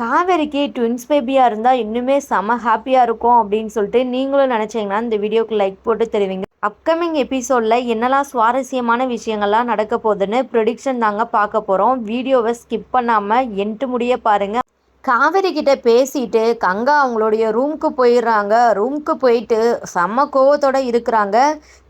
காவேரிக்கு ட்வின்ஸ் பேபியாக இருந்தால் இன்னுமே செம ஹாப்பியாக இருக்கும் அப்படின்னு சொல்லிட்டு நீங்களும் நினச்சிங்கன்னா இந்த வீடியோக்கு லைக் போட்டு தெரிவிங்க. அப்கமிங் எபிசோடில் என்னெல்லாம் சுவாரஸ்யமான விஷயங்கள்லாம் நடக்க போகுதுன்னு ப்ரொடிக்ஷன் தாங்க பார்க்க போகிறோம் வீடியோவை ஸ்கிப் பண்ணாமல் என்ட்டு முடிய பாருங்கள் காவேரி கிட்ட பேசிட்டு கங்கா அவங்களுடைய ரூம்க்கு போயிடுறாங்க. ரூம்க்கு போயிட்டு செம்ம கோவத்தோட இருக்கிறாங்க.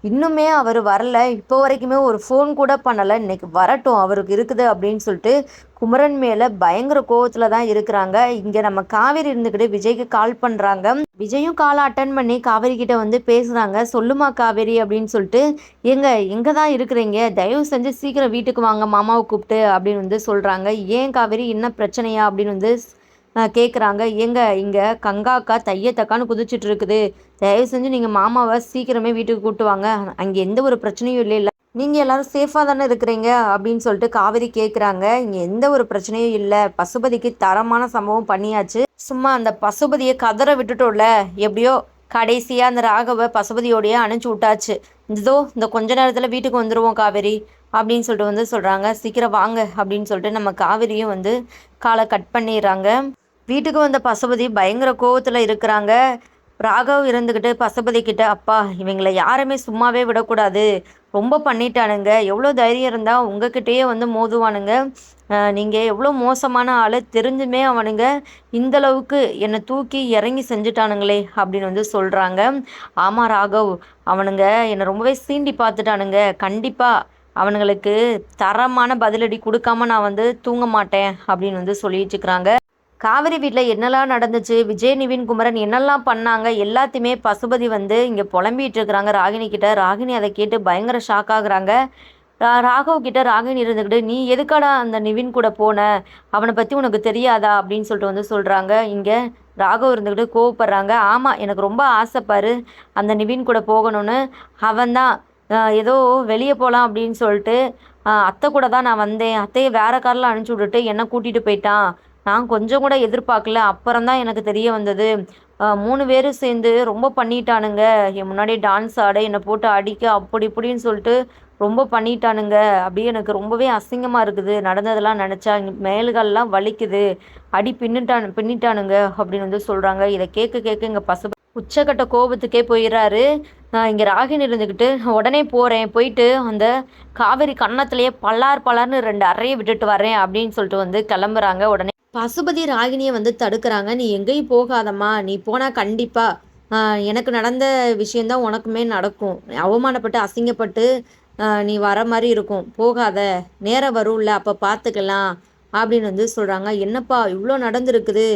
இன்னுமே அவர் வரல. இப்போ வரைக்குமே ஒரு ஃபோன் கூட பண்ணலை. இன்னைக்கு வரட்டும் அவருக்கு இருக்குது அப்படின்னு சொல்லிட்டு குமரன் மேலே பயங்கர கோவத்தில் தான் இருக்கிறாங்க. இங்கே நம்ம காவேரி இருந்துக்கிட்டு விஜய்க்கு கால் பண்ணுறாங்க விஜயும் காலை அட்டன் பண்ணி காவேரி கிட்ட வந்து பேசுகிறாங்க சொல்லுமா காவேரி அப்படின்னு சொல்லிட்டு எங்க எங்கே தான் இருக்கிறீங்க? தயவு செஞ்சு சீக்கிரம் வீட்டுக்கு வாங்க மாமாவை கூப்பிட்டு அப்படின்னு வந்து சொல்கிறாங்க ஏன் காவேரி என்ன பிரச்சனையா அப்படின்னு வந்து கேட்குறாங்க எங்க இங்கே கங்காக்கா தைய தக்கான்னு குதிச்சுட்டு இருக்குது. தயவு செஞ்சு நீங்கள் மாமாவை சீக்கிரமே வீட்டுக்கு கூப்பிட்டு வாங்க. அங்கே எந்த ஒரு பிரச்சனையும் இல்லை இல்லை நீங்கள் எல்லாரும் சேஃபாக தானே இருக்கிறீங்க? அப்படின்னு சொல்லிட்டு காவேரி கேட்குறாங்க இங்கே எந்த ஒரு பிரச்சனையும் இல்லை. பசுபதிக்கு தரமான சம்பவம் பண்ணியாச்சு. சும்மா அந்த பசுபதியை கதற விட்டுட்டோம்ல. எப்படியோ கடைசியாக அந்த ராகவை பசுபதியோடையே அனுப்பிச்சி விட்டாச்சு. இதோ இந்த கொஞ்ச நேரத்தில் வீட்டுக்கு வந்துடுவோம் காவேரி அப்படின்னு சொல்லிட்டு வந்து சொல்கிறாங்க சீக்கிரம் வாங்க அப்படின்னு சொல்லிட்டு நம்ம காவேரியும் வந்து காலை கட் பண்ணிடுறாங்க. வீட்டுக்கு வந்த பசுபதி பயங்கர கோவத்தில் இருக்கிறாங்க. ராகவ் இருந்துக்கிட்டு பசுபதி கிட்ட அப்பா இவங்களை யாருமே சும்மாவே விடக்கூடாது. ரொம்ப பண்ணிட்டானுங்க. எவ்வளோ தைரியம் இருந்தால் உங்ககிட்டயே வந்து மோதுவானுங்க. நீங்கள் எவ்வளோ மோசமான ஆள் தெரிஞ்சுமே அவனுங்க இந்தளவுக்கு என்னை தூக்கி இறங்கி செஞ்சுட்டானுங்களே அப்படின்னு வந்து சொல்கிறாங்க ஆமாம் ராகவ். அவனுங்க என்னை ரொம்பவே சீண்டி பார்த்துட்டானுங்க. கண்டிப்பாக அவனுங்களுக்கு தரமான பதிலடி கொடுக்காம நான் வந்து தூங்க மாட்டேன் அப்படின்னு வந்து சொல்லிட்டுருக்குறாங்க காவிரி வீட்டில் என்னெல்லாம் நடந்துச்சு? விஜய் நிவின் குமரன் என்னெல்லாம் பண்ணாங்க? எல்லாத்தையுமே பசுபதி வந்து இங்கே புலம்பிகிட்டு இருக்கிறாங்க. ராகினி கிட்ட. ராகினி அதை கேட்டு பயங்கர ஷாக் ஆகுறாங்க. ராகவ் கிட்ட ராகினி இருந்துக்கிட்டு நீ எதுக்காடா அந்த நிவின் கூட போன? அவனை பற்றி உனக்கு தெரியாதா? அப்படின்னு சொல்லிட்டு வந்து சொல்கிறாங்க இங்கே ராகவ் இருந்துக்கிட்டு கோவப்படுறாங்க. ஆமாம் எனக்கு ரொம்ப ஆசைப்பாரு அந்த நிவின் கூட போகணும்னு. அவன்தான் ஏதோ வெளியே போகலாம் அப்படின்னு சொல்லிட்டு அத்தை கூட தான் நான் வந்தேன். அத்தையை வேறு காரில் அனுப்பிச்சி விட்டுட்டு என்னை கூட்டிகிட்டு போயிட்டான். நான் கொஞ்சம் கூட எதிர்பார்க்கல. அப்புறம் தான் எனக்கு தெரிய வந்தது. மூணு பேரும் சேர்ந்து ரொம்ப பண்ணிட்டானுங்க. என் முன்னாடி டான்ஸ் ஆட என்னை போட்டு அடிக்க அப்படி இப்படின்னு சொல்லிட்டு ரொம்ப பண்ணிட்டானுங்க. அப்படியே எனக்கு ரொம்பவே அசிங்கமாக இருக்குது. நடந்ததெல்லாம் நினச்சா மேல்கள்லாம் வலிக்குது. அடி பின்னிட்டான் பின்னிட்டானுங்க அப்படின்னு வந்து சொல்கிறாங்க இதை கேட்க கேட்க எங்கள் பசு உச்சக்கட்ட கோபத்துக்கே போயிடுறாரு. இங்கே ராகினி இருந்துக்கிட்டு உடனே போகிறேன் போயிட்டு அந்த காவேரி கன்னத்துலேயே பல்லார் பல்லார்னு ரெண்டு அறையை விட்டுட்டு வரேன் அப்படின்னு சொல்லிட்டு வந்து கிளம்புறாங்க. உடனே பசுபதி ராகினியை வந்து தடுக்கிறாங்க. நீ எங்கேயும் போகாதம்மா. நீ போனால் கண்டிப்பாக எனக்கு நடந்த விஷயந்தான் உனக்குமே நடக்கும். அவமானப்பட்டு அசிங்கப்பட்டு நீ வர மாதிரி இருக்கும். போகாத. நேரம் வரும்ல. அப்போ பார்த்துக்கலாம் அப்படின்னு வந்து சொல்கிறாங்க என்னப்பா இவ்வளோ நடந்திருக்குது.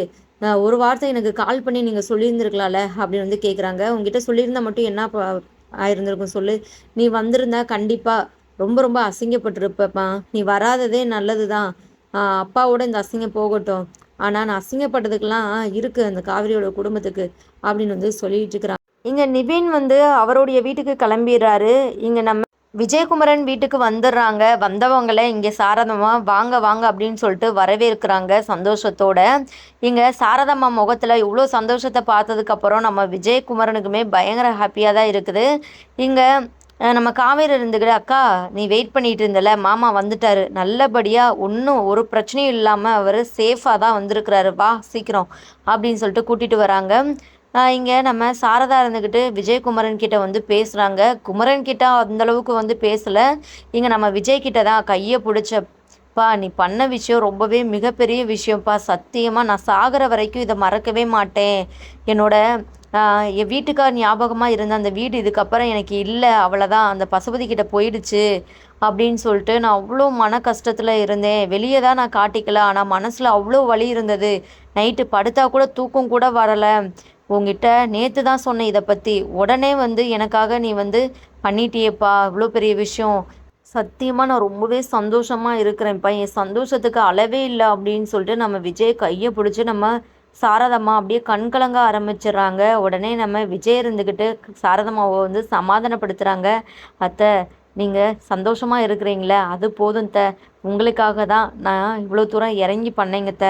ஒரு வார்த்தை எனக்கு கால் பண்ணி நீங்கள் சொல்லியிருந்துருக்கலாம்ல அப்படின்னு வந்து கேட்குறாங்க உங்ககிட்ட சொல்லியிருந்தா மட்டும் என்ன ஆயிருந்திருக்கும் சொல்லு. நீ வந்திருந்தா கண்டிப்பாக ரொம்ப ரொம்ப அசிங்கப்பட்டிருப்பப்பா. நீ வராததே நல்லது தான் அப்பாவோட இந்த அசிங்கம் போகட்டும். ஆனால் நான் அசிங்கப்பட்டதுக்கெல்லாம் இருக்குது அந்த காவிரியோட குடும்பத்துக்கு அப்படின்னு வந்து சொல்லிட்டு இருக்கிறாங்க. இங்கே நிவின் வந்து அவருடைய வீட்டுக்கு கிளம்பிடுறாரு. இங்கே நம்ம விஜயகுமரன் வீட்டுக்கு வந்துடுறாங்க வந்தவங்களை இங்கே சாரதமாக வாங்க வாங்க அப்படின்னு சொல்லிட்டு வரவேற்கிறாங்க சந்தோஷத்தோட. இங்கே சாரதம்மா முகத்தில் இவ்வளோ சந்தோஷத்தை பார்த்ததுக்கப்புறம் நம்ம விஜயகுமரனுக்குமே பயங்கர ஹாப்பியாக தான் இருக்குது. இங்கே நம்ம காவேரி இருந்துக்கிட்டு அக்கா நீ வெயிட் பண்ணிட்டு இருந்தல மாமா வந்துட்டாரு. நல்லபடியாக ஒன்றும் ஒரு பிரச்சனையும் இல்லாமல் அவர் சேஃபாக தான் வந்திருக்கிறாரு. வா சீக்கிரம் அப்படின்னு சொல்லிட்டு கூட்டிகிட்டு வராங்க. இங்கே நம்ம சாரதா இருந்துக்கிட்டு விஜயகுமரன் கிட்ட வந்து பேசுகிறாங்க குமரன் கிட்ட அந்தளவுக்கு வந்து பேசலை. இங்கே நம்ம விஜய் கிட்ட தான் கையை பிடிச்சப்பா நீ பண்ண விஷயம் ரொம்பவே மிகப்பெரிய விஷயம்ப்பா. சத்தியமாக நான் சாகிற வரைக்கும் இதை மறக்கவே மாட்டேன். என்னோட என் வீட்டுக்கார் ஞாபகமாக இருந்த அந்த வீடு இதுக்கப்புறம் எனக்கு இல்லை. அவ்வளோதான் அந்த பசுபதி கிட்ட போயிடுச்சு. அப்படின்னு சொல்லிட்டு நான் அவ்வளோ மன கஷ்டத்தில் இருந்தேன். வெளியே தான் நான் காட்டிக்கல. ஆனால் மனசில் அவ்வளோ வலி இருந்தது. நைட்டு படுத்தா கூட தூக்கம் கூட வரலை. உங்ககிட்ட நேற்று தான் சொன்னேன் இதை பற்றி உடனே வந்து எனக்காக நீ வந்து பண்ணிட்டியேப்பா. இவ்வளோ பெரிய விஷயம். சத்தியமாக நான் ரொம்பவே சந்தோஷமாக இருக்கிறேன்ப்பா. என் சந்தோஷத்துக்கு அளவே இல்லை அப்படின்னு சொல்லிட்டு நம்ம விஜய் கையை பிடிச்சி நம்ம சாரதம்மா அப்படியே கண்கலங்க ஆரம்பிச்சிடுறாங்க. உடனே நம்ம விஜய் இருந்துக்கிட்டு சாரதம்மாவை வந்து சமாதானப்படுத்துகிறாங்க அத்தை நீங்கள் சந்தோஷமாக இருக்கிறீங்களே அது போதும் த உங்களுக்காக தான் நான் இவ்வளோ தூரம் இறங்கி பண்ணேங்க த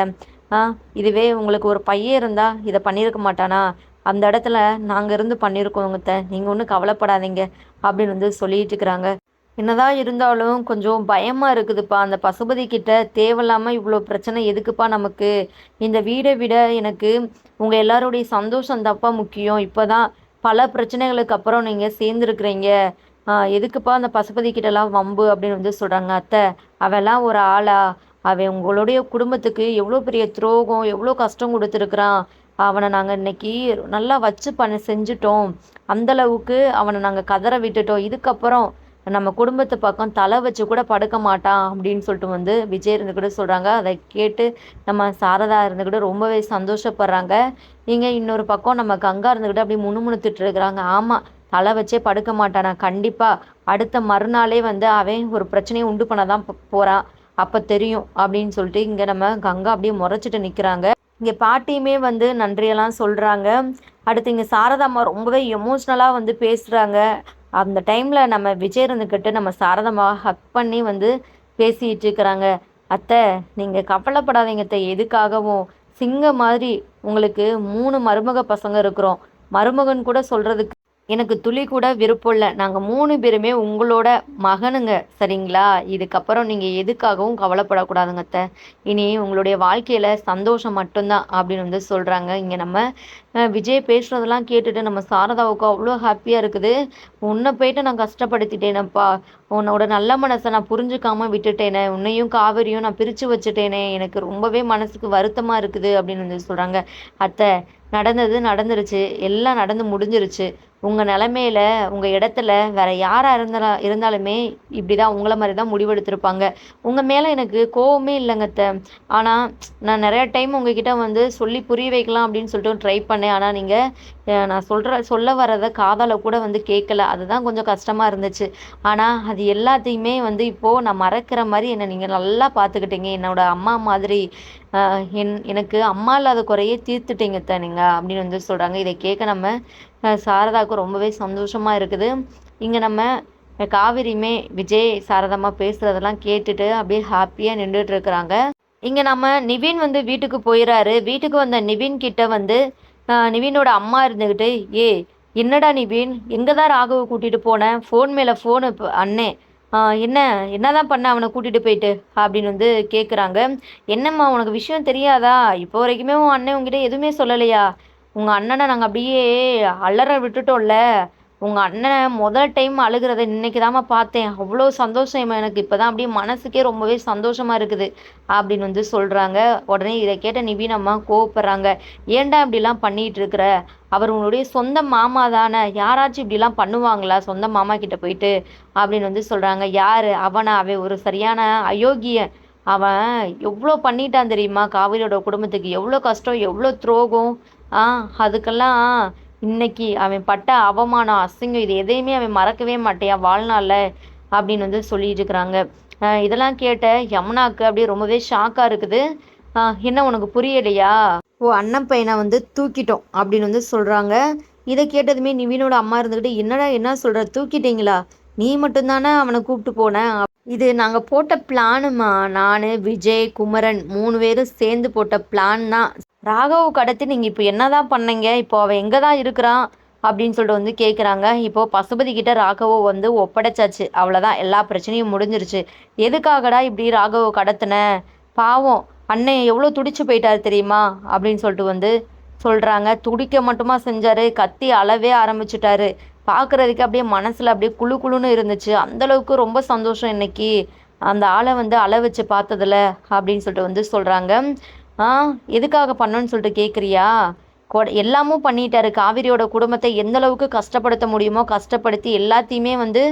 இதுவே உங்களுக்கு ஒரு பையன் இருந்தால் இதை பண்ணியிருக்க மாட்டானா? அந்த இடத்துல நாங்கள் இருந்து பண்ணியிருக்கோங்க த நீங்கள் ஒன்றும் கவலைப்படாதீங்க அப்படின்னு வந்து சொல்லிட்டு இருக்கிறாங்க. என்னதான் இருந்தாலும் கொஞ்சம் பயமாக இருக்குதுப்பா. அந்த பசுபதி கிட்ட தேவையில்லாமல் இவ்வளோ பிரச்சனை எதுக்குப்பா நமக்கு? இந்த வீடை விட எனக்கு உங்கள் எல்லாருடைய சந்தோஷம் தப்பா முக்கியம். இப்போ தான் பல பிரச்சனைகளுக்கு அப்புறம் நீங்கள் சேர்ந்துருக்குறீங்க. எதுக்குப்பா அந்த பசுபதி கிட்டலாம் வம்பு அப்படின்னு வந்து சொல்கிறாங்க அத்தை. அவெல்லாம் ஒரு ஆளா? அவன் உங்களுடைய குடும்பத்துக்கு எவ்வளோ பெரிய துரோகம் எவ்வளோ கஷ்டம் கொடுத்துருக்குறான். அவனை நாங்கள் இன்னைக்கு நல்லா வச்சு பண்ண செஞ்சுட்டோம். அந்தளவுக்கு அவனை நாங்கள் கதற விட்டுட்டோம். இதுக்கப்புறம் நம்ம குடும்பத்து பக்கம் தலை வச்சு கூட படுக்க மாட்டான் அப்படின்னு சொல்லிட்டு வந்து விஜய் இருந்துக்கிட்டு சொல்கிறாங்க அதை கேட்டு நம்ம சாரதா இருந்துக்கிட்டு ரொம்பவே சந்தோஷப்படுறாங்க. நீங்கள் இன்னொரு பக்கம் நம்ம கங்கா இருந்துக்கிட்டு அப்படி முணுமுணுத்துட்டு இருக்கிறாங்க. ஆமாம் தலை வச்சே படுக்க மாட்டானா? கண்டிப்பாக அடுத்த மறுநாளே வந்து அவன் ஒரு பிரச்சனையை உண்டு பண்ண தான் போகிறான் அப்போ தெரியும் அப்படின்னு சொல்லிட்டு இங்கே நம்ம கங்கா அப்படியே முறைச்சிட்டு நிற்கிறாங்க இங்கே பாட்டியுமே வந்து நன்றியெல்லாம் சொல்கிறாங்க அடுத்து இங்கே சாரதாம்மா ரொம்பவே எமோஷ்னலாக வந்து பேசுகிறாங்க அந்த டைமில் நம்ம விஜய் இருந்துக்கிட்டு நம்ம சாரதமாக ஹக் பண்ணி வந்து பேசிகிட்டு இருக்கிறாங்க. அத்தை நீங்கள் கவலைப்படாதீங்க அத்தை. எதுக்காகவும்? சிங்க மாதிரி உங்களுக்கு மூணு மருமக பசங்க இருக்கிறோம். மருமகன் கூட சொல்கிறதுக்கு எனக்கு துளி கூட விருப்பம் இல்லை. நாங்கள் மூணு பேருமே உங்களோட மகனுங்க. சரிங்களா? இதுக்கப்புறம் நீங்கள் எதுக்காகவும் கவலைப்படக்கூடாதுங்க அத்தை. இனி உங்களுடைய வாழ்க்கையில் சந்தோஷம் மட்டும்தான் அப்படின்னு வந்து சொல்கிறாங்க இங்கே நம்ம விஜய் பேசுகிறதெல்லாம் கேட்டுட்டு நம்ம சாரதாவுக்கு அவ்வளோ ஹாப்பியாக இருக்குது. உன்னை போயிட்டு நான் கஷ்டப்படுத்திட்டேனப்பா. உன்னோட நல்ல மனசை நான் புரிஞ்சுக்காமல் விட்டுட்டேனே. உன்னையும் காவிரியும் நான் பிரித்து வச்சுட்டேனே. எனக்கு ரொம்பவே மனசுக்கு வருத்தமாக இருக்குது அப்படின்னு வந்து சொல்கிறாங்க அத்தை நடந்தது நடந்துருச்சு. எல்லாம் நடந்து முடிஞ்சிருச்சு. உங்கள் நிலமையில உங்கள் இடத்துல வேறு யாராக இருந்தாலும் இருந்தாலுமே இப்படி தான் உங்களை மாதிரி தான் முடிவெடுத்திருப்பாங்க. உங்கள் மேலே எனக்கு கோவமே இல்லைங்க ஆனால் நான் நிறையா டைம் உங்ககிட்ட வந்து சொல்லி புரிய வைக்கலாம் அப்படின்னு சொல்லிட்டு ட்ரை பண்ணேன். ஆனால் நீங்கள் நான் சொல்கிற சொல்ல வரதை காதால் கூட வந்து கேட்கல அதுதான் கொஞ்சம் கஷ்டமாக இருந்துச்சு. ஆனால் அது எல்லாத்தையுமே வந்து இப்போது நான் மறக்கிற மாதிரி என்னை நீங்கள் நல்லா பார்த்துக்கிட்டீங்க என்னோட அம்மா மாதிரி என் எனக்கு அம்மா இல்லாத குறையே தீர்த்துட்டீங்க தானுங்க அப்படின்னு வந்து சொல்கிறாங்க இதை கேட்க நம்ம சாரதாவுக்கு ரொம்பவே சந்தோஷமாக இருக்குது. இங்கே நம்ம காவிரியுமே விஜய் சாரதமாக பேசுகிறதெல்லாம் கேட்டுட்டு அப்படியே ஹாப்பியாக நின்றுட்டு இருக்கிறாங்க. இங்கே நம்ம நிவின் வந்து வீட்டுக்கு போயிடறாரு வீட்டுக்கு வந்த நிவின் கிட்ட வந்து நிவினோட அம்மா இருந்துக்கிட்டு ஏ என்னடா நிவீன்? எங்கே தான் ராகவை கூட்டிகிட்டு போனேன் ஃபோன் மேலே ஃபோனு அண்ணே. என்ன என்னதான் பண்ண அவனை கூட்டிகிட்டு போயிட்டு? அப்படின்னு வந்து கேட்குறாங்க என்னம்மா உனக்கு விஷயம் தெரியாதா? இப்போ வரைக்குமே உன் அண்ணன் உங்ககிட்ட எதுவுமே சொல்லலையா? உங்கள் அண்ணனை நாங்கள் அப்படியே அலற விட்டுட்டோம்ல. உங்கள் அண்ணனை முதல் டைம் அழுகிறத இன்னைக்கு தாம்மா பார்த்தேன். அவ்வளோ சந்தோஷம் எனக்கு. இப்போ தான் அப்படியே மனசுக்கே ரொம்பவே சந்தோஷமாக இருக்குது அப்படின்னு வந்து சொல்கிறாங்க உடனே இதை கேட்ட நிவீன் அம்மா கோவப்படுறாங்க. ஏன்டா இப்படிலாம் பண்ணிகிட்டு இருக்கிற? அவர் உங்களுடைய சொந்த மாமா தானே. யாராச்சும் இப்படிலாம் பண்ணுவாங்களா? சொந்த மாமா கிட்ட போயிட்டு? அப்படின்னு வந்து சொல்கிறாங்க யார்? அவனை? அவன் ஒரு சரியான அயோக்கியன். அவன் எவ்வளோ பண்ணிட்டான் தெரியுமா? காவிரியோட குடும்பத்துக்கு எவ்வளோ கஷ்டம் எவ்வளோ துரோகம். ஆ அதுக்கெல்லாம் இன்னைக்கு அவன் பட்ட அவமானம் அசிங்கம் இது எதையுமே அவன் மறக்கவே மாட்டேன் வாழ்நாளில்? அப்படின்னு வந்து சொல்லிட்டு இருக்கிறாங்க. இதெல்லாம் கேட்ட யமுனாக்கு அப்படியே ரொம்பவே ஷாக்காக இருக்குது. என்ன உனக்கு புரியலையா? ஓ அண்ணன் பையனை வந்து தூக்கிட்டோம் அப்படின்னு வந்து சொல்கிறாங்க இதை கேட்டதுமே நிவினோட அம்மா இருந்துக்கிட்டு என்னடா என்ன சொல்கிற தூக்கிட்டீங்களா? நீ மட்டும்தானே அவனை கூப்பிட்டு போனேன் இது நாங்கள் போட்ட பிளானுமா நான் விஜய் குமரன் மூணு பேரும் சேர்ந்து போட்ட பிளான் தான். ராகவ் கடத்தி நீங்கள் இப்போ என்ன தான் பண்ணீங்க? இப்போ அவன் எங்கே தான் இருக்கிறான் அப்படின்னு சொல்லிட்டு வந்து கேட்குறாங்க இப்போது பசுபதி கிட்ட ராகவோ வந்து ஒப்படைச்சாச்சு. அவ்வளோதான் எல்லா பிரச்சனையும் முடிஞ்சிருச்சு. எதுக்காகடா இப்படி ராகவோ கடத்தின? பாவம். அண்ணன் எவ்வளோ துடிச்சு போயிட்டாரு தெரியுமா? அப்படின்னு சொல்லிட்டு வந்து சொல்கிறாங்க துடிக்க மட்டுமா செஞ்சார். கத்தி அளவே ஆரம்பிச்சிட்டாரு. பார்க்குறதுக்கு அப்படியே மனசில் அப்படியே குழு குழுன்னு இருந்துச்சு. அந்தளவுக்கு ரொம்ப சந்தோஷம் இன்னைக்கு. அந்த ஆளை வந்து அள வச்சு பார்த்ததில்ல அப்படின்னு சொல்லிட்டு வந்து சொல்கிறாங்க ஆ எதுக்காக பண்ணோன்னு சொல்லிட்டு கேட்குறியா கொ எல்லாமும் பண்ணிட்டாரு. காவிரியோட குடும்பத்தை எந்த அளவுக்கு கஷ்டப்படுத்த முடியுமோ கஷ்டப்படுத்தி எல்லாத்தையுமே வந்து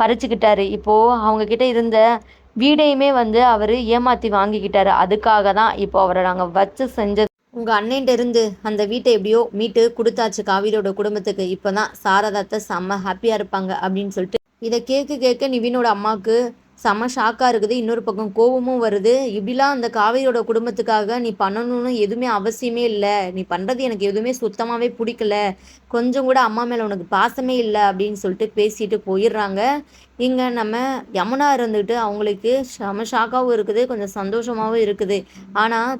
பறிச்சுக்கிட்டாரு. இப்போது அவங்கக்கிட்ட இருந்த வீடையுமே வந்து அவர் ஏமாற்றி வாங்கிக்கிட்டாரு. அதுக்காக தான் இப்போ அவரை நாங்கள் வச்சு செஞ்சது. உங்கள் அண்ணன்ட்ட இருந்து அந்த வீட்டை எப்படியோ மீட்டு கொடுத்தாச்சு காவிரியோட குடும்பத்துக்கு. இப்போ தான் சாரதாத்தை செம்ம ஹாப்பியாக இருப்பாங்க அப்படின்னு சொல்லிட்டு. இதை கேட்க கேட்க நிவினோட அம்மாவுக்கு செம ஷாக்காக இருக்குது. இன்னொரு பக்கம் கோபமும் வருது. இப்படிலாம் அந்த காவேரியோட குடும்பத்துக்காக நீ பண்ணணும்னு எதுவுமே அவசியமே இல்லை. நீ பண்ணுறது எனக்கு எதுவுமே சுத்தமாகவே பிடிக்கல. கொஞ்சம் கூட அம்மா மேலே உனக்கு பாசமே இல்லை அப்படின்னு சொல்லிட்டு பேசிட்டு போயிடுறாங்க. இங்கே நம்ம யமுனா இருந்துக்கிட்டு அவங்களுக்கு செம ஷாக்காகவும் இருக்குது. கொஞ்சம் சந்தோஷமாகவும் இருக்குது. ஆனால்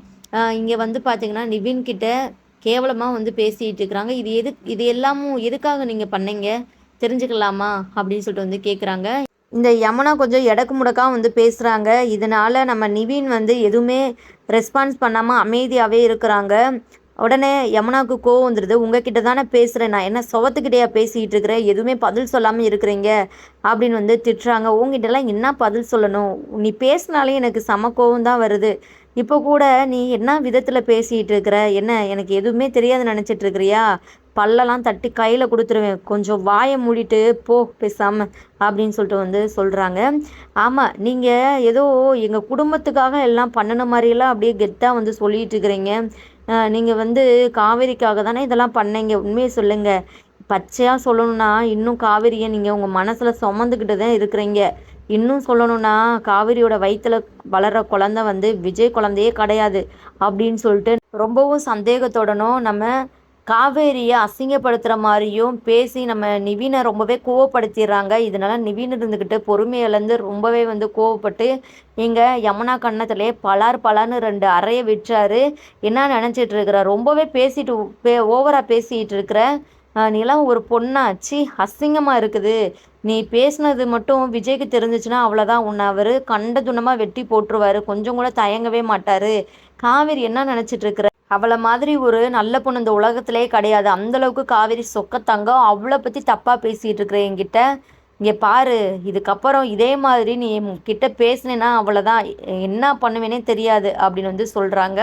இங்கே வந்து பார்த்தீங்கன்னா நிவின் கிட்ட கேவலமாக வந்து பேசிகிட்டு இருக்கிறாங்க. இது எது இது எல்லாமும் எதுக்காக நீங்கள் பண்ணீங்க? தெரிஞ்சுக்கலாமா? அப்படின்னு சொல்லிட்டு வந்து கேட்குறாங்க இந்த யமுனா கொஞ்சம் எடக்கு முடக்காக வந்து பேசுகிறாங்க இதனால் நம்ம நிவின் வந்து எதுவுமே ரெஸ்பான்ஸ் பண்ணாமல் அமைதியாகவே இருக்கிறாங்க. உடனே யமுனாவுக்கு கோவம் வந்துடுது உங்ககிட்ட தானே பேசுகிறேன் நான் என்ன சுவத்துக்கிட்டேயா பேசிக்கிட்டு இருக்கிறேன்? எதுவுமே பதில் சொல்லாமல் இருக்கிறீங்க? அப்படின்னு வந்து திட்டுறாங்க. உங்ககிட்டலாம் என்ன பதில் சொல்லணும்? நீ பேசினாலே எனக்கு சம கோவம் தான் வருது. இப்போ கூட நீ என்ன விதத்தில் பேசிகிட்டு இருக்கிற? என்ன எனக்கு எதுவுமே தெரியாது நினச்சிட்டு இருக்கிறியா? பல்லெல்லாம் தட்டி கையில் கொடுத்துருவேன். கொஞ்சம் வாயை மூடிட்டு போ பேசாமல் அப்படின்னு சொல்லிட்டு வந்து சொல்கிறாங்க ஆமாம் நீங்கள் ஏதோ எங்கள் குடும்பத்துக்காக எல்லாம் பண்ணின மாதிரியெல்லாம் அப்படியே கெத்தாக வந்து சொல்லிகிட்டு இருக்கிறீங்க. நீங்கள் வந்து காவேரிக்காக தானே இதெல்லாம் பண்ணீங்க? உண்மையை சொல்லுங்கள் பச்சையாக சொல்லணும்னா இன்னும் காவேரியை நீங்கள் உங்கள் மனசில் சுமந்துக்கிட்டு தான் இருக்கிறீங்க. இன்னும் சொல்லணும்னா காவிரியோட வயிற்றில் வளர்கிற குழந்த வந்து விஜய் குழந்தையே கிடையாது அப்படின்னு சொல்லிட்டு ரொம்பவும் சந்தேகத்தோடனும் நம்ம காவேரியை அசிங்கப்படுத்துகிற மாதிரியும் பேசி நம்ம நிவீனை ரொம்பவே கோவப்படுத்திடுறாங்க. இதனால் நிவீன் இருந்துக்கிட்டு பொறுமையிலேருந்து ரொம்பவே வந்து கோவப்பட்டு இங்கே யமுனா கண்ணத்திலே பலார் பலார்னு ரெண்டு அறையை விற்றாரு என்ன நினச்சிட்டு இருக்கிற? ரொம்பவே பேசிட்டு பே ஓவராக பேசிகிட்டு இருக்கிற நீலாம் ஒரு பொண்ணாச்சு அசிங்கமாக இருக்குது. நீ பேசினது மட்டும் விஜய்க்கு தெரிஞ்சிச்சுன்னா அவ்வளோதான் உன்னை அவர் கண்ட துணமாக வெட்டி போட்டுருவார். கொஞ்சம் கூட தயங்கவே மாட்டார். காவேரி என்ன நினச்சிட்டு இருக்கிற அவளை மாதிரி ஒரு நல்ல பொண்ணு இந்த உலகத்திலே கிடையாது. அந்தளவுக்கு காவேரி சொக்க தங்கம். அவளை பற்றி தப்பாக பேசிகிட்டு இருக்கிற என்கிட்ட இங்கே பாரு இதுக்கப்புறம் இதே மாதிரி நீ கிட்ட பேசினேன்னா அவ்வளோதான் என்ன பண்ணுவேனே தெரியாது அப்படின்னு வந்து சொல்கிறாங்க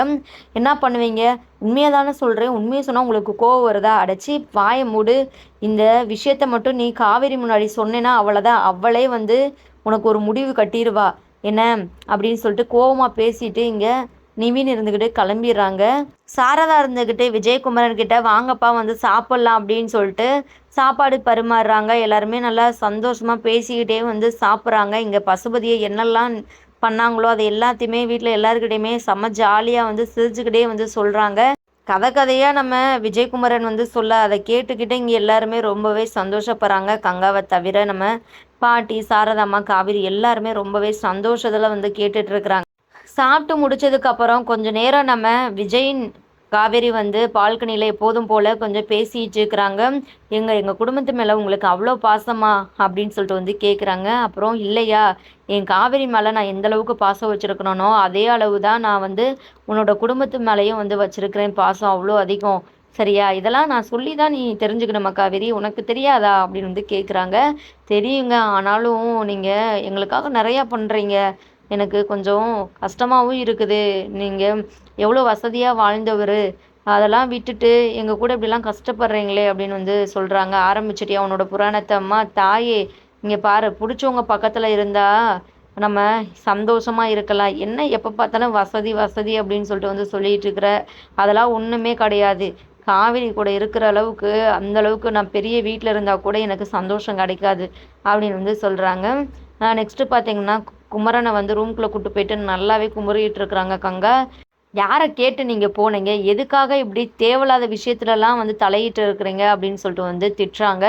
என்ன பண்ணுவீங்க? உண்மையாக தானே சொல்கிறேன் உண்மையை சொன்னால் உங்களுக்கு கோவம் வருதா? அடைச்சி வாய மூடு. இந்த விஷயத்த மட்டும் நீ காவேரி முன்னாடி சொன்னேன்னா அவ்வளோதான் அவளே வந்து உனக்கு ஒரு முடிவு கட்டிடுவா. என்ன? அப்படின்னு சொல்லிட்டு கோவமாக பேசிட்டு இங்கே நிவின் இருந்துக்கிட்டு கிளம்பிடுறாங்க. சாரதா இருந்துக்கிட்டு விஜயகுமரன் கிட்ட வாங்கப்பா வந்து சாப்பிட்லாம் அப்படின்னு சொல்லிட்டு சாப்பாடு பரிமாறுறாங்க. எல்லாருமே நல்லா சந்தோஷமாக பேசிக்கிட்டே வந்து சாப்பிட்றாங்க. இங்கே பசுபதியை என்னெல்லாம் பண்ணாங்களோ அது எல்லாத்தையுமே வீட்டில் எல்லாருக்கிட்டையுமே செம்ம ஜாலியாக வந்து சிரிச்சுக்கிட்டே வந்து சொல்கிறாங்க கதை கதையாக நம்ம விஜயகுமரன் வந்து சொல்ல அதை கேட்டுக்கிட்டு இங்கே எல்லாருமே ரொம்பவே சந்தோஷப்படுறாங்க. கங்காவை தவிர நம்ம பாட்டி சாரதாம்மா காவிரி எல்லாருமே ரொம்பவே சந்தோஷத்தில் வந்து கேட்டுட்ருக்குறாங்க சாப்பிட்டு முடிச்சதுக்கப்புறம் கொஞ்சம் நேரம் நம்ம விஜயின் காவேரி வந்து பால்கனியில் எப்போதும் போல் கொஞ்சம் பேசிகிட்டு இருக்கிறாங்க. எங்கள் எங்கள் குடும்பத்து மேலே உங்களுக்கு அவ்வளோ பாசமா அப்படின்னு சொல்லிட்டு வந்து கேட்குறாங்க அப்புறம் இல்லையா என் காவேரி மேலே நான் எந்த அளவுக்கு பாசம் வச்சுருக்கணுனோ அதே அளவு தான் நான் வந்து உன்னோட குடும்பத்து மேலேயும் வந்து வச்சுருக்கிறேன். பாசம் அவ்வளோ அதிகம். சரியா? இதெல்லாம் நான் சொல்லி தான் நீ தெரிஞ்சுக்கணுமா காவேரி. உனக்கு தெரியாதா? அப்படின்னு வந்து கேட்குறாங்க தெரியுங்க. ஆனாலும் நீங்கள் எங்களுக்காக நிறையா பண்ணுறீங்க எனக்கு கொஞ்சம் கஷ்டமாகவும் இருக்குது. நீங்கள் எவ்வளோ வசதியாக வாழ்ந்தவர். அதெல்லாம் விட்டுட்டு எங்கள் கூட இப்படிலாம் கஷ்டப்படுறீங்களே அப்படின்னு வந்து சொல்கிறாங்க ஆரம்பிச்சிட்டியா உன்னோட புராணத்தை அம்மா தாயே இங்கே பாரு பிடிச்சவங்க பக்கத்தில் இருந்தால் நம்ம சந்தோஷமாக இருக்கலாம். என்ன எப்போ பார்த்தாலும் வசதி வசதி அப்படின்னு சொல்லிட்டு வந்து சொல்லிகிட்டு இருக்கிற அதெல்லாம் ஒன்றுமே கிடையாது. காவிரி கூட இருக்கிற அளவுக்கு அந்த அளவுக்கு நான் பெரிய வீட்டில் இருந்தால் கூட எனக்கு சந்தோஷம் கிடைக்காது அப்படின்னு வந்து சொல்கிறாங்க நெக்ஸ்ட்டு பார்த்தீங்கன்னா குமரனை வந்து ரூம்குள்ளே கூட்டு போயிட்டு நல்லாவே குமரிட்டு இருக்கிறாங்க கங்கா. யாரை கேட்டு நீங்கள் போனீங்க? எதுக்காக இப்படி தேவையில்லாத விஷயத்துலலாம் வந்து தலையிட்டு இருக்கிறீங்க அப்படின்னு சொல்லிட்டு வந்து திட்டுறாங்க.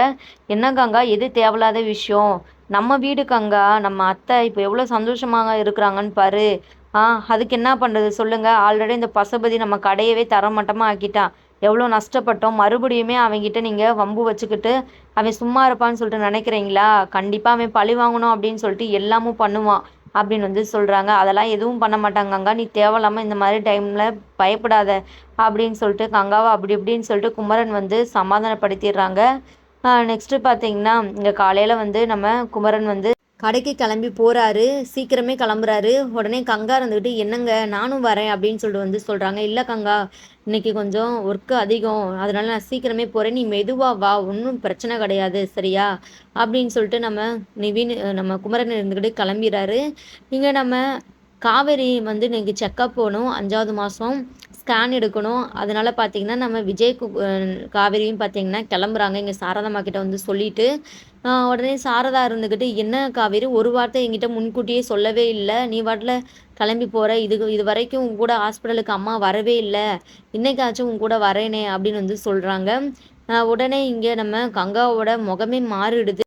என்ன கங்கா? எது தேவையில்லாத விஷயம்? நம்ம வீடு கங்கா. நம்ம அத்தை இப்போ எவ்வளோ சந்தோஷமாக இருக்கிறாங்கன்னு பாரு. ஆ அதுக்கு என்ன பண்ணுறது சொல்லுங்கள் ஆல்ரெடி இந்த பசுபதி நம்ம கடையவே தரமட்டமாக ஆக்கிட்டான் எவ்வளோ நஷ்டப்பட்டோம். மறுபடியுமே அவங்ககிட்ட நீங்கள் வம்பு வச்சுக்கிட்டு அவன் சும்மா இருப்பான்னு சொல்லிட்டு நினைக்கிறீங்களா? கண்டிப்பாக அவன் பழி வாங்கணும் அப்படின்னு சொல்லிட்டு எல்லாமும் பண்ணுவான். அப்படின்னு வந்து சொல்கிறாங்க அதெல்லாம் எதுவும் பண்ண மாட்டாங்க. அங்கா நீ தேவையில்லாமல் இந்த மாதிரி டைமில் பயப்படாத அப்படின்னு சொல்லிட்டு கங்காவை அப்படி இப்படின்னு சொல்லிட்டு குமரன் வந்து சமாதானப்படுத்திடுறாங்க. நெக்ஸ்ட்டு பார்த்தீங்கன்னா இங்கே காலையில் வந்து நம்ம குமரன் வந்து கடைக்கு கிளம்பி போகிறாரு சீக்கிரமே கிளம்புறாரு. உடனே கங்கா இருந்துக்கிட்டு என்னங்க நானும் வரேன் அப்படின்னு சொல்லிட்டு வந்து சொல்கிறாங்க இல்லை கங்கா இன்னைக்கு கொஞ்சம் ஒர்க்கு அதிகம். அதனால நான் சீக்கிரமே போகிறேன் நீ மெதுவாக வா. ஒன்றும் பிரச்சனை கிடையாது. சரியா? அப்படின்னு சொல்லிட்டு நம்ம நிவின் நம்ம குமரன் இருந்துக்கிட்டு கிளம்பிடுறாரு இங்கே நம்ம காவேரி வந்து இன்னைக்கு செக்கப் போகணும். அஞ்சாவது மாதம் ஸ்கேன் எடுக்கணும். அதனால் பார்த்தீங்கன்னா நம்ம விஜய் காவேரியும் பார்த்தீங்கன்னா கிளம்புறாங்க. இங்கே சாரதாம்மா கிட்ட வந்து சொல்லிட்டு உடனே சாரதா இருந்துக்கிட்டு என்ன காவேரி ஒரு வார்த்தை என்கிட்ட முன்கூட்டியே சொல்லவே இல்லை. நீ வாட்டில் கிளம்பி போகிற இதுக்கு இது வரைக்கும் உன் கூட ஹாஸ்பிட்டலுக்கு அம்மா வரவே இல்லை. இன்னைக்காச்சும் உன் கூட வரேனே அப்படின்னு வந்து சொல்கிறாங்க உடனே இங்கே நம்ம கங்காவோட முகமே மாறிடுது.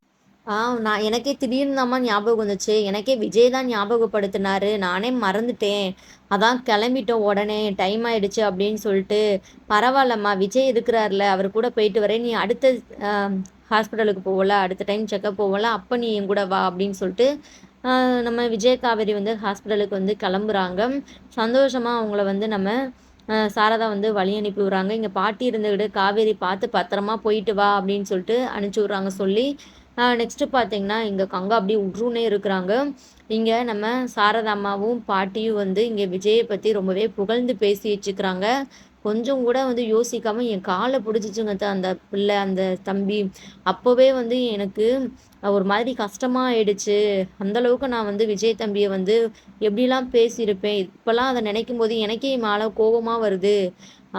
நான் எனக்கே திடீர்னு தாம்மா ஞாபகம் வந்துச்சு. எனக்கே விஜய் தான் ஞாபகப்படுத்தினாரு. நானே மறந்துட்டேன். அதான் கிளம்பிட்டோம் உடனே. டைம் ஆயிடுச்சு அப்படின்னு சொல்லிட்டு பரவாயில்லம்மா விஜய் இருக்கிறார்ல அவர் கூட போயிட்டு வரேன். நீ அடுத்த ஹாஸ்பிட்டலுக்கு போகல அடுத்த டைம் செக்கப் போகல அப்போ நீ என் கூட வா அப்படின்னு சொல்லிட்டு நம்ம விஜய் காவேரி வந்து ஹாஸ்பிட்டலுக்கு வந்து கிளம்புறாங்க. சந்தோஷமாக அவங்கள வந்து நம்ம சாரதா வந்து வழி அனுப்பி விட்றாங்க. இங்கே பாட்டி இருந்துக்கிட்டு காவேரி பார்த்து பத்திரமா போயிட்டு வா அப்படின்னு சொல்லிட்டு அனுப்பிச்சி விட்றாங்க சொல்லி நெக்ஸ்ட்டு பார்த்தீங்கன்னா இங்கே கங்கா அப்படியே உட்ருன்னே இருக்கிறாங்க. இங்கே நம்ம சாரதா அம்மாவும் பாட்டியும் வந்து இங்கே விஜயை பற்றி ரொம்பவே புகழ்ந்து பேசி வச்சுக்கிறாங்க. கொஞ்சம் கூட வந்து யோசிக்காமல் என் காலை பிடிச்சிச்சுங்க அந்த பிள்ளை அந்த தம்பி. அப்போவே வந்து எனக்கு ஒரு மாதிரி கஷ்டமாக ஆயிடுச்சு. அந்தளவுக்கு நான் வந்து விஜய் தம்பியை வந்து எப்படிலாம் பேசியிருப்பேன் இப்போல்லாம் அதை நினைக்கும் போது எனக்கே மேலே கோபமாக வருது.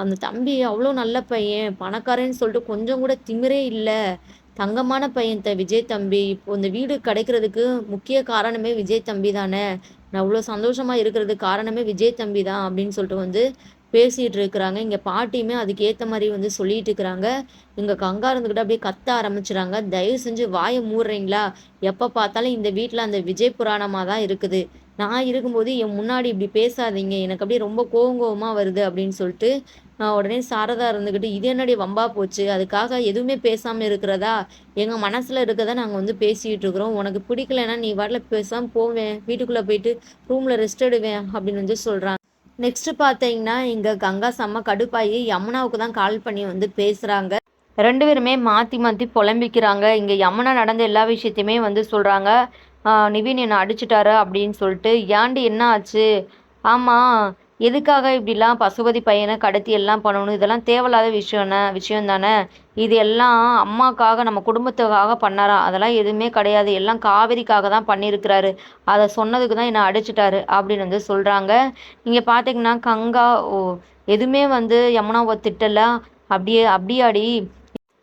அந்த தம்பி அவ்வளோ நல்ல பையன் பணக்காரன்னு சொல்லிட்டு கொஞ்சம் கூட திமிரே இல்லை. தங்கமான பையன் த விஜய் தம்பி. இப்போ இந்த வீடு கிடைக்கிறதுக்கு முக்கிய காரணமே விஜய் தம்பி தானே. நான் அவ்வளோ சந்தோஷமாக இருக்கிறதுக்கு காரணமே விஜய் தம்பி தான் அப்படின்னு சொல்லிட்டு வந்து பேசிகிட்டு இருக்கிறாங்க. இங்கே பாட்டியுமே அதுக்கேற்ற மாதிரி வந்து சொல்லிட்டு இருக்கிறாங்க. இங்கே கங்கா இருந்துக்கிட்ட அப்படியே கத்த ஆரம்பிச்சுறாங்க. தயவு செஞ்சு வாயை மூடுறீங்களா? எப்போ பார்த்தாலும் இந்த வீட்டில் அந்த விஜய் புராணமாக தான் இருக்குது. நான் இருக்கும்போது என் முன்னாடி இப்படி பேசாதீங்க. எனக்கு அப்படியே ரொம்ப கோவம் கோவமாக வருது அப்படின்னு சொல்லிட்டு உடனே சாரதா இருந்துக்கிட்டு இது என்னடி வம்பா போச்சு? அதுக்காக எதுவுமே பேசாமல் இருக்கிறதா? எங்கள் மனசில் இருக்கிறத நாங்கள் வந்து பேசிகிட்டு இருக்கிறோம். உனக்கு பிடிக்கலன்னா நீ வாட்டில் பேசாமல் போவேன் வீட்டுக்குள்ளே போயிட்டு ரூமில் ரெஸ்ட் எடுவேன் அப்படின்னு வந்து சொல்கிறாங்க நெக்ஸ்ட் பார்த்தீங்கன்னா இங்கே கங்கா செம்ம கடுப்பாயி யமுனாவுக்கு தான் கால் பண்ணி வந்து பேசுகிறாங்க ரெண்டு பேருமே மாற்றி மாற்றி புலம்பிக்கிறாங்க. இங்கே யமுனா நடந்த எல்லா விஷயத்தையுமே வந்து சொல்கிறாங்க நிவின் என்னை அடிச்சிட்டாரு அப்படின்னு சொல்லிட்டு ஏன்டி என்ன ஆச்சு? ஆமாம் எதுக்காக இப்படிலாம் பசுபதி பையனை கடத்தி எல்லாம் பண்ணணும்? இதெல்லாம் தேவையில்லாத விஷயம்னா விஷயம் தானே? இது எல்லாம் அம்மாக்காக நம்ம குடும்பத்துக்காக பண்ணாரா? அதெல்லாம் எதுவுமே கிடையாது. எல்லாம் காவேரிக்காக தான் பண்ணியிருக்கிறாரு. அதை சொன்னதுக்கு தான் என்னை அடிச்சிட்டாரு அப்படின்னு வந்து சொல்கிறாங்க நீங்கள் பார்த்தீங்கன்னா கங்கா ஓ எதுவுமே வந்து யமுனாவை திட்டல. அப்படியே அப்படியாடி.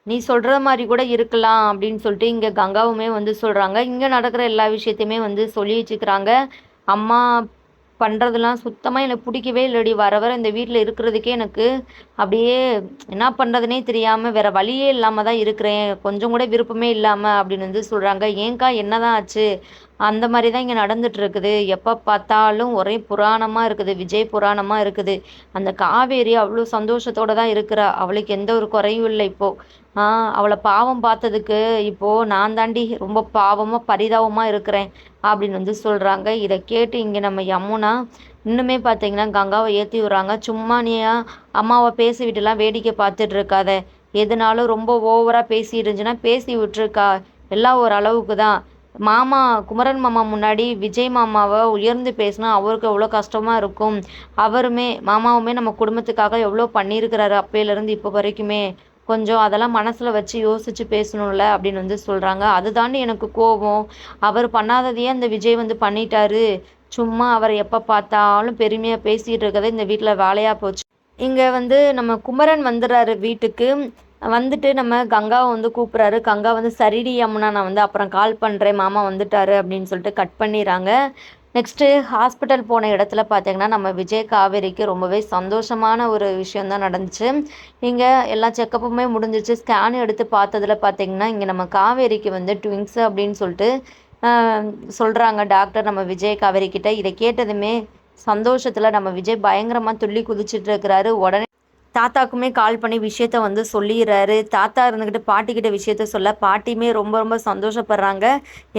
நீ சொல்கிற மாதிரி கூட இருக்கலாம் அப்படின்னு சொல்லிட்டு இங்கே கங்காவுமே வந்து சொல்கிறாங்க இங்கே நடக்கிற எல்லா விஷயத்தையுமே வந்து சொல்லி வச்சுக்கிறாங்க அம்மா பண்ணுறதுலாம் சுத்தமாக எனக்கு பிடிக்கவே இல்லடி. வர வர இந்த வீட்டில் இருக்கிறதுக்கே எனக்கு அப்படியே என்ன பண்ணுறதுனே தெரியாமல் வேற வழியே இல்லாமல் தான் இருக்கிறேன். கொஞ்சம் கூட விருப்பமே இல்லாமல் அப்படின்னு வந்து சொல்கிறாங்க ஏங்க்கா என்னதான் ஆச்சு? அந்த மாதிரி தான் இங்கே நடந்துகிட்ருக்குது எப்போ பார்த்தாலும் ஒரே புராணமாக இருக்குது. விஜய் புராணமாக இருக்குது. அந்த காவேரி அவ்வளோ சந்தோஷத்தோடு தான் இருக்கிறா. அவளுக்கு எந்த ஒரு குறையும் இல்லை இப்போது அவளை பாவம் பார்த்ததுக்கு இப்போது நான் தாண்டி ரொம்ப பாவமாக பரிதாபமாக இருக்கிறேன் அப்படின்னு வந்து சொல்கிறாங்க இதை கேட்டு இங்கே நம்ம யமுனா இன்னுமே பார்த்தீங்கன்னா கங்காவை ஏற்றி விடுறாங்க. சும்மா நீயா அம்மாவை பேசிவிட்டுலாம் வேடிக்கை பார்த்துட்டு இருக்காத. எதுனாலும் ரொம்ப ஓவராக பேசி இருந்துச்சுன்னா பேசி விட்டுருக்கா. எல்லாம் ஒரு அளவுக்கு தான். மாமா குமரன் மாமா முன்னாடி விஜய் மாமாவை உயர்ந்து பேசினா அவருக்கு எவ்வளோ கஷ்டமாக இருக்கும். அவருமே மாமாவுமே நம்ம குடும்பத்துக்காக எவ்வளோ பண்ணியிருக்கிறாரு அப்பையிலேருந்து இப்போ வரைக்குமே. கொஞ்சம் அதெல்லாம் மனசில் வச்சு யோசித்து பேசணும்ல அப்படின்னு வந்து சொல்கிறாங்க அதுதாண்டி எனக்கு கோபம். அவர் பண்ணாததையே அந்த விஜய் வந்து பண்ணிட்டாரு. சும்மா அவர் எப்போ பார்த்தாலும் பெருமையாக பேசிகிட்டு இருக்கதை இந்த வீட்டில் வேலையாக போச்சு. இங்கே வந்து நம்ம குமரன் வந்துடுறாரு வீட்டுக்கு. வந்துட்டு நம்ம கங்காவை வந்து கூப்பிட்றாரு. கங்கா வந்து சரிடி யமுனா நான் வந்து அப்புறம் கால் பண்ணுறேன் மாமா வந்துட்டாரு அப்படின்னு சொல்லிட்டு கட் பண்ணிடுறாங்க. நெக்ஸ்ட்டு ஹாஸ்பிட்டல் போன இடத்துல பார்த்தீங்கன்னா நம்ம விஜய் காவேரிக்கு ரொம்பவே சந்தோஷமான ஒரு விஷயம் தான் நடந்துச்சு. இங்கே எல்லா செக்கப்புமே முடிஞ்சிச்சு. ஸ்கேன் எடுத்து பார்த்ததுல பார்த்தீங்கன்னா இங்கே நம்ம காவேரிக்கு வந்து ட்விங்ஸு அப்படின்னு சொல்லிட்டு சொல்கிறாங்க டாக்டர் நம்ம விஜய் காவேரி கிட்ட இதை கேட்டதுமே சந்தோஷத்தில் நம்ம விஜய் பயங்கரமாக துள்ளி குதிச்சிட்டு இருக்கிறாரு. உடனே தாத்தாக்குமே கால் பண்ணி விஷயத்த வந்து சொல்லிடுறாரு தாத்தா இருந்துக்கிட்டு பாட்டிக்கிட்ட விஷயத்த சொல்ல பாட்டியுமே ரொம்ப ரொம்ப சந்தோஷப்படுறாங்க.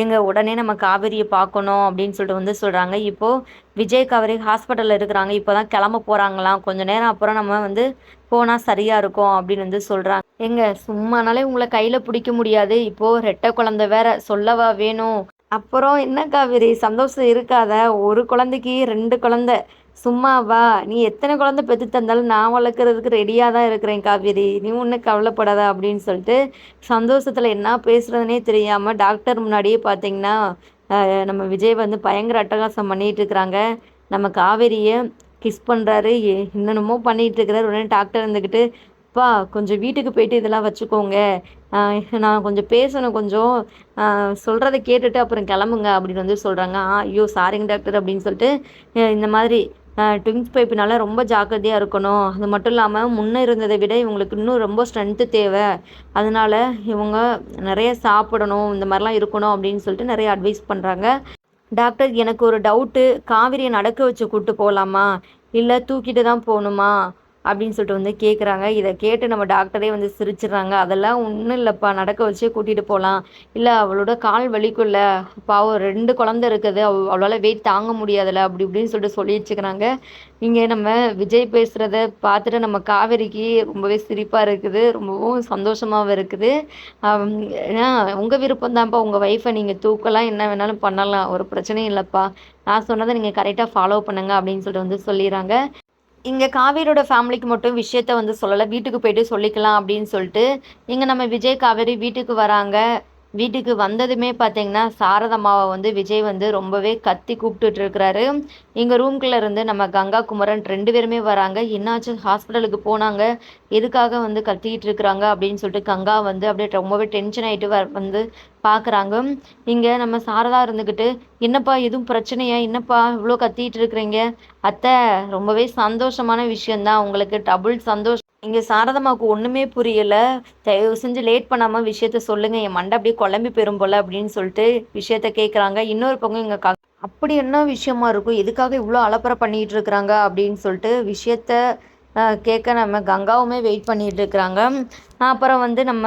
எங்க உடனே நம்ம காவேரியை பார்க்கணும் அப்படின்னு சொல்லிட்டு வந்து சொல்கிறாங்க இப்போது விஜய் காவேரி ஹாஸ்பிட்டலில் இருக்கிறாங்க. இப்போ தான் கிளம்ப போகிறாங்களாம் கொஞ்ச நேரம் அப்புறம் நம்ம வந்து போனால் சரியாக இருக்கும் அப்படின்னு வந்து சொல்கிறாங்க எங்க சும்மானாலே உங்களை கையில் பிடிக்க முடியாது. இப்போது ரெட்டை குழந்தை வேற சொல்லவா வேணும்? அப்புறம் என்ன காவேரி? சந்தோஷம் இருக்காத? ஒரு குழந்தைக்கு ரெண்டு குழந்தை. சும்மாவா? நீ எத்தனை குழந்தை பெற்று தந்தாலும் நான் வளர்க்குறதுக்கு ரெடியாக தான் இருக்கிறேன் காவேரி. நீ ஒன்றும் கவலைப்படாத அப்படின்னு சொல்லிட்டு சந்தோஷத்தில் என்ன பேசுகிறதுனே தெரியாமல் டாக்டர் முன்னாடியே பார்த்தீங்கன்னா நம்ம விஜய் வந்து பயங்கர அட்டகாசம் பண்ணிகிட்டு இருக்கிறாங்க. நம்ம காவேரியை கிஸ் பண்ணுறாரு என்னென்னமோ பண்ணிகிட்டு இருக்கிறாரு. உடனே டாக்டர் இருந்துக்கிட்டு அப்பா கொஞ்சம் வீட்டுக்கு போயிட்டு இதெல்லாம் வச்சுக்கோங்க. நான் கொஞ்சம் பேசணும் கொஞ்சம். சொல்கிறத கேட்டுட்டு அப்புறம் கிளம்புங்க அப்படின்னு வந்து சொல்கிறாங்க ஆ ஐயோ சாரிங்க டாக்டர் அப்படின்னு சொல்லிட்டு இந்த மாதிரி ட்விங்ஸ் பைப்புனால ரொம்ப ஜாக்கிரதையாக இருக்கணும். அது மட்டும் இல்லாமல் முன்னே இருந்ததை விட இவங்களுக்கு இன்னும் ரொம்ப ஸ்ட்ரென்த்து தேவை. அதனால் இவங்க நிறைய சாப்பிடணும் இந்த மாதிரிலாம் இருக்கணும் அப்படின்னு சொல்லிட்டு நிறைய அட்வைஸ் பண்ணுறாங்க டாக்டர் எனக்கு ஒரு டவுட்டு காவிரியை நடக்க வச்சு கூப்பிட்டு போகலாமா இல்லை தூக்கிட்டு தான் போகணுமா? அப்படின்னு சொல்லிட்டு வந்து கேட்குறாங்க இதை கேட்டு நம்ம டாக்டரே வந்து சிரிச்சிடுறாங்க. அதெல்லாம் ஒன்றும் இல்லைப்பா. நடக்க வச்சு கூட்டிகிட்டு போகலாம் இல்லை அவளோட கால் வலிக்குள்ள பாவம் ரெண்டு குழந்த இருக்குது. அவ அவளால் வெயிட் தாங்க முடியாதுல்ல அப்படி இப்படின்னு சொல்லிட்டு சொல்லி வச்சுக்கிறாங்க. இங்கே நம்ம விஜய் பேசுகிறத பார்த்துட்டு நம்ம காவேரிக்கு ரொம்பவே சிரிப்பாக இருக்குது. ரொம்பவும் சந்தோஷமாகவும் இருக்குது. ஏன்னா உங்கள் விருப்பம் தான்ப்பா உங்கள் ஒய்ஃபை நீங்கள் தூக்கலாம். என்ன வேணாலும் பண்ணலாம். ஒரு பிரச்சனையும் இல்லைப்பா. நான் சொன்னதை நீங்கள் கரெக்டாக ஃபாலோ பண்ணுங்க அப்படின்னு சொல்லிட்டு வந்து சொல்லிடுறாங்க. இங்கே காவேரியோட ஃபேமிலிக்கு மட்டும் விஷயத்த வந்து சொல்லலை. வீட்டுக்கு போயிட்டு சொல்லிக்கலாம் அப்படின்னு சொல்லிட்டு இங்கே நம்ம விஜய் காவேரி வீட்டுக்கு வராங்க. வீட்டுக்கு வந்ததுமே பார்த்தீங்கன்னா சாரதம்மாவை வந்து விஜய் வந்து ரொம்பவே கத்தி கூப்பிட்டுட்டு இருக்கிறாரு. எங்கள் ரூம்குள்ளே இருந்து நம்ம கங்கா குமரன் ரெண்டு பேருமே வராங்க. என்னாச்சு? ஹாஸ்பிட்டலுக்கு போனாங்க. எதுக்காக வந்து கத்திக்கிட்டு இருக்கிறாங்க அப்படின்னு சொல்லிட்டு கங்கா வந்து அப்படியே ரொம்பவே டென்ஷன் ஆகிட்டு வ வந்து பார்க்குறாங்க இங்கே நம்ம சாரதா இருந்துக்கிட்டு என்னப்பா எதுவும் பிரச்சனையா? என்னப்பா இவ்வளோ கத்திக்கிட்டு இருக்கிறீங்க? அத்தை ரொம்பவே சந்தோஷமான விஷயந்தான் உங்களுக்கு டபுள் சந்தோஷம். இங்கே சாரதம்மாவுக்கு ஒன்றுமே புரியலை. தயவு செஞ்சு லேட் பண்ணாமல் விஷயத்த சொல்லுங்கள் என் மண்டை அப்படியே குழம்பி பெறும் போல் அப்படின்னு சொல்லிட்டு விஷயத்த கேட்குறாங்க இன்னொரு பக்கம் இங்கே க அப்படி என்ன விஷயமா இருக்கும்? எதுக்காக இவ்வளோ அலப்பறை பண்ணிகிட்டு இருக்கிறாங்க அப்படின்னு சொல்லிட்டு விஷயத்த கேட்க நம்ம கங்காவுமே வெயிட் பண்ணிகிட்டு இருக்கிறாங்க. அப்புறம் வந்து நம்ம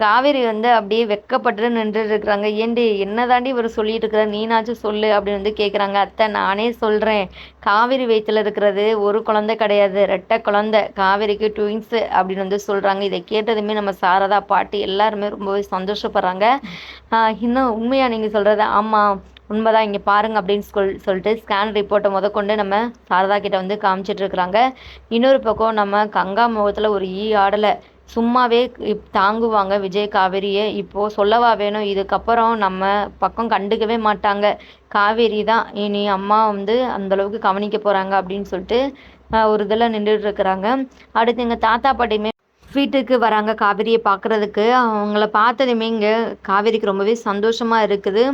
காவேரி வந்து அப்படியே வெக்கப்பட்டு நின்றுட்டு இருக்கிறாங்க. ஏண்டி என்ன தாண்டி இவர் சொல்லிட்டு இருக்கிறார் நீனாச்சும் சொல்லு அப்படின்னு வந்து கேட்குறாங்க அத்தை நானே சொல்கிறேன் காவேரி வயிற்றில் இருக்கிறது ஒரு குழந்தை கிடையாது. ரெட்டை குழந்தை. காவேரிக்கு ட்வின்ஸு அப்படின்னு வந்து சொல்கிறாங்க இதை கேட்டதுமே நம்ம சாரதா பாட்டி எல்லாருமே ரொம்பவே சந்தோஷப்படுறாங்க. இன்னும் உண்மையாக நீங்கள் சொல்கிறது ஆமாம் உண்மைதான் இங்கே பாருங்க அப்படின்னு சொல் சொல்லிட்டு ஸ்கேன் ரிப்போர்ட்டை முத கொண்டு நம்ம சாரதா கிட்ட வந்து காமிச்சிட்டு இருக்கிறாங்க. இன்னொரு பக்கம் நம்ம கங்கா முகத்தில் ஒரு ஈ ஆடலை. சும்மாவே தாங்குவாங்க விஜய் காவேரியை. இப்போது சொல்லவா வேணும்? இதுக்கப்புறம் நம்ம பக்கம் கண்டுக்கவே மாட்டாங்க. காவேரி தான். இனி அம்மா வந்து அந்தளவுக்கு கவனிக்க போகிறாங்க அப்படின்னு சொல்லிட்டு ஒரு இதில் நின்றுட்டு இருக்கிறாங்க. அடுத்து எங்கள் தாத்தா பாட்டியுமே வீட்டுக்கு வராங்க காவேரியை பார்க்குறதுக்கு. அவங்கள பார்த்ததுமே இங்கே காவேரிக்கு ரொம்பவே சந்தோஷமாக இருக்குது.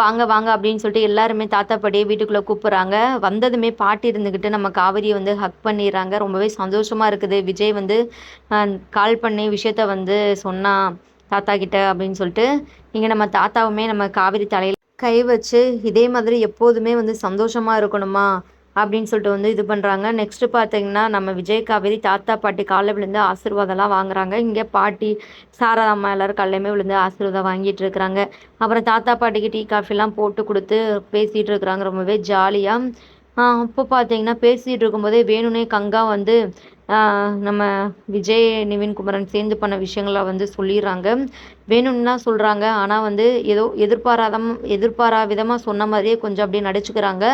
வாங்க வாங்க அப்படின்னு சொல்லிட்டு எல்லாருமே தாத்தா பாட்டியை வீட்டுக்குள்ளே கூப்பிட்றாங்க. வந்ததுமே பாட்டி இருந்துக்கிட்டு நம்ம காவேரியை வந்து ஹக் பண்ணிடுறாங்க. ரொம்பவே சந்தோஷமாக இருக்குது. விஜய் வந்து கால் பண்ணி விஷயத்த வந்து சொன்னான் தாத்தா கிட்ட அப்படின்னு சொல்லிட்டு இங்கே நம்ம தாத்தாவுமே நம்ம காவேரி தலையில் கை வச்சு இதே மாதிரி எப்போதுமே வந்து சந்தோஷமாக இருக்கணுமா? அப்படின்னு சொல்லிட்டு வந்து இது பண்ணுறாங்க நெக்ஸ்ட்டு பார்த்தீங்கன்னா நம்ம விஜய் காவேரி தாத்தா பாட்டி காலைல விழுந்து ஆசீர்வாதம்லாம் வாங்குறாங்க. இங்கே பாட்டி சாரதாம்மா எல்லோரும் காலையிலுமே விழுந்து ஆசீர்வாதம் வாங்கிட்டு இருக்கிறாங்க. அப்புறம் தாத்தா பாட்டிக்கு டீ காஃபிலாம் போட்டு கொடுத்து பேசிகிட்டு இருக்கிறாங்க. ரொம்பவே ஜாலியாக அப்போ பார்த்தீங்கன்னா பேசிகிட்டு இருக்கும்போதே வேணுனே கங்கா வந்து நம்ம விஜய் நிவின் குமரன் சேர்ந்து பண்ண விஷயங்களை வந்து சொல்லிடுறாங்க. வேணும்னு தான் சொல்கிறாங்க ஆனால் வந்து ஏதோ எதிர்பாராதம் எதிர்பாரா விதமாக சொன்ன மாதிரியே கொஞ்சம் அப்படியே நடிச்சுக்கிறாங்க.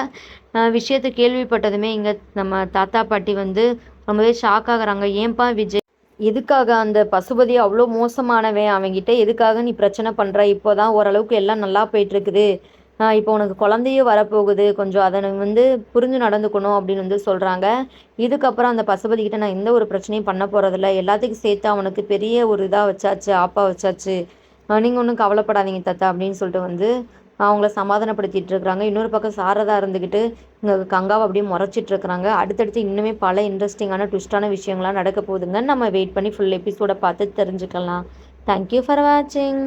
விஷயத்தை கேள்விப்பட்டதுமே இங்கே நம்ம தாத்தா பாட்டி வந்து ரொம்பவே ஷாக் ஆகுறாங்க. ஏன்பா விஜய்? எதுக்காக அந்த பசுபதி அவ்வளோ மோசமானவன்? அவங்கிட்ட எதுக்காக நீ பிரச்சனை பண்ணுற இப்போ தான் ஓரளவுக்கு எல்லாம் நல்லா போயிட்டுருக்குது இப்போ உனக்கு குழந்தையும் வரப்போகுது. கொஞ்சம் அதை வந்து புரிஞ்சு நடந்துக்கணும் அப்படின்னு வந்து சொல்கிறாங்க இதுக்கப்புறம் அந்த பசுபதிக்கிட்ட நான் எந்த ஒரு பிரச்சனையும் பண்ண போகிறதில்ல எல்லாத்துக்கும் சேர்த்து அவனுக்கு பெரிய ஒரு இதாக வச்சாச்சு ஆப்பா வச்சாச்சு. நீங்கள் ஒன்றும் கவலைப்படாதீங்க தத்தா அப்படின்னு சொல்லிட்டு வந்து அவங்கள சமாதானப்படுத்திட்டு இருக்கிறாங்க. இன்னொரு பக்கம் சாரதா இருந்துக்கிட்டு இங்கே கங்காவை அப்படியே முறைச்சிட்டு இருக்கிறாங்க. அடுத்தடுத்து இன்னுமே பல இன்ட்ரெஸ்டிங்கான ட்விஸ்டான விஷயங்கள்லாம் நடக்க போகுதுங்க. நம்ம வெயிட் பண்ணி ஃபுல் எபிசோடை பார்த்து தெரிஞ்சுக்கலாம். தேங்க்யூ ஃபார் வாட்சிங்